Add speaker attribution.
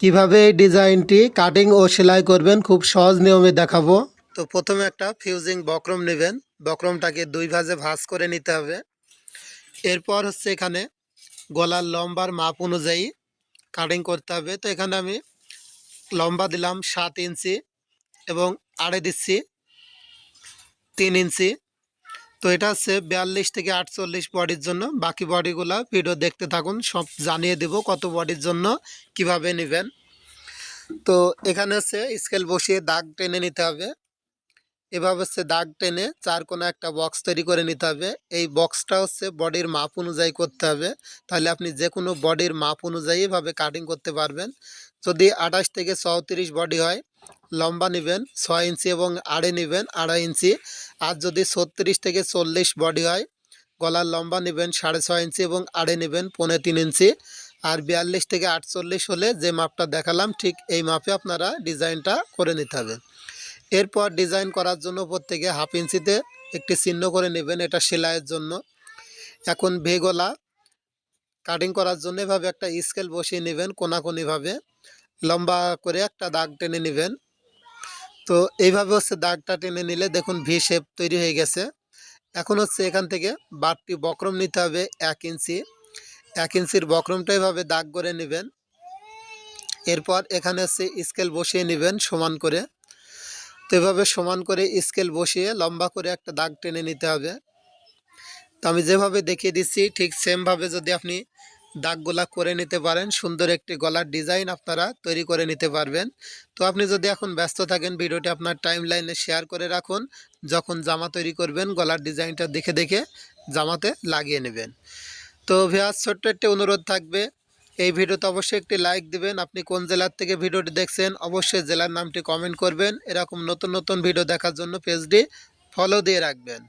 Speaker 1: কীভাবে এই ডিজাইনটি কাটিং ও সেলাই করবেন খুব সহজ নিয়মে দেখাবো। তো প্রথমে একটা ফিউজিং বক্রম নেবেন। বক্রমটাকে দুই ভাজে ভাঁজ করে নিতে হবে। এরপর হচ্ছে এখানে গলার লম্বার মাপ অনুযায়ী কাটিং করতে হবে। তো এখানে আমি লম্বা দিলাম সাত ইঞ্চি এবং আড়ে দিচ্ছি, তিন ইঞ্চি তো এটা হচ্ছে বিয়াল্লিশ থেকে আটচল্লিশ বডির জন্য। বাকি বডিগুলো ভিডিও দেখতে থাকুন, সব জানিয়ে দেব কত বডির জন্য কীভাবে নেবেন। তো এখানে হচ্ছে স্কেল বসিয়ে দাগ টেনে নিতে হবে। এভাবে হচ্ছে দাগ টেনে চার কোনো একটা বক্স তৈরি করে নিতে হবে। এই বক্সটা হচ্ছে বডির মাপ অনুযায়ী করতে হবে। তাহলে আপনি যে কোনো বডির মাপ অনুযায়ী এভাবে কাটিং করতে পারবেন। যদি আঠাশ থেকে চৌত্রিশ বডি হয়, লম্বা নেবেন, ছয় ইঞ্চি এবং আড়ে নেবেন, আড়াই ইঞ্চি। আর যদি ছত্রিশ থেকে চল্লিশ বডি হয়, গলার লম্বা নেবেন সাড়ে ছয় ইঞ্চি এবং আড়ে নেবেন পৌনে তিন ইঞ্চি। আর বিয়াল্লিশ থেকে আটচল্লিশ হলে যে মাপটা দেখালাম, ঠিক এই মাপে আপনারা ডিজাইনটা করে নিতে হবে। এরপর ডিজাইন করার জন্য প্রত্যেকে হাফ ইঞ্চিতে একটি চিহ্ন করে নেবেন, এটা সেলাইয়ের জন্য। এখন ভেগলা কাটিং করার জন্য এভাবে একটা স্কেল বসিয়ে নেবেন কোনাকুনিভাবে। লম্বা করে একটা দাগ টেনে নেবেন। তো এইভাবে হচ্ছে দাগটা টেনে নিলে দেখুন ভি শেপ তৈরি হয়ে গেছে। এখন হচ্ছে এখান থেকে বারটি বক্রম নিতে হবে এক ইঞ্চি। এক ইঞ্চির বক্রমটা এভাবে দাগ করে নেবেন। এরপর এখানে হচ্ছে স্কেল বসিয়ে নেবেন সমান করে। তো এভাবে সমান করে স্কেল বসিয়ে লম্বা করে একটা দাগ টেনে নিতে হবে। তো আমি যেভাবে দেখিয়ে দিচ্ছি ঠিক সেমভাবে যদি আপনি দাগগুলা করে নিতে পারেন। সুন্দর একটি গলার ডিজাইন আপনারা তৈরি করে নিতে পারবেন। তো আপনি যদি এখন ব্যস্ত থাকেন, ভিডিওটি আপনার টাইম লাইনে শেয়ার করে রাখুন। যখন জামা তৈরি করবেন, গলার ডিজাইনটা দেখে দেখে জামাতে লাগিয়ে নেবেন। তো ভিয়াস ছোট্ট একটি অনুরোধ থাকবে। এই ভিডিওতে অবশ্যই একটি লাইক দিবেন। আপনি কোন জেলার থেকে ভিডিওটি দেখছেন, অবশ্যই জেলার নামটি কমেন্ট করবেন। এরকম নতুন নতুন ভিডিও দেখার জন্য পেজটি ফলো দিয়ে রাখবেন।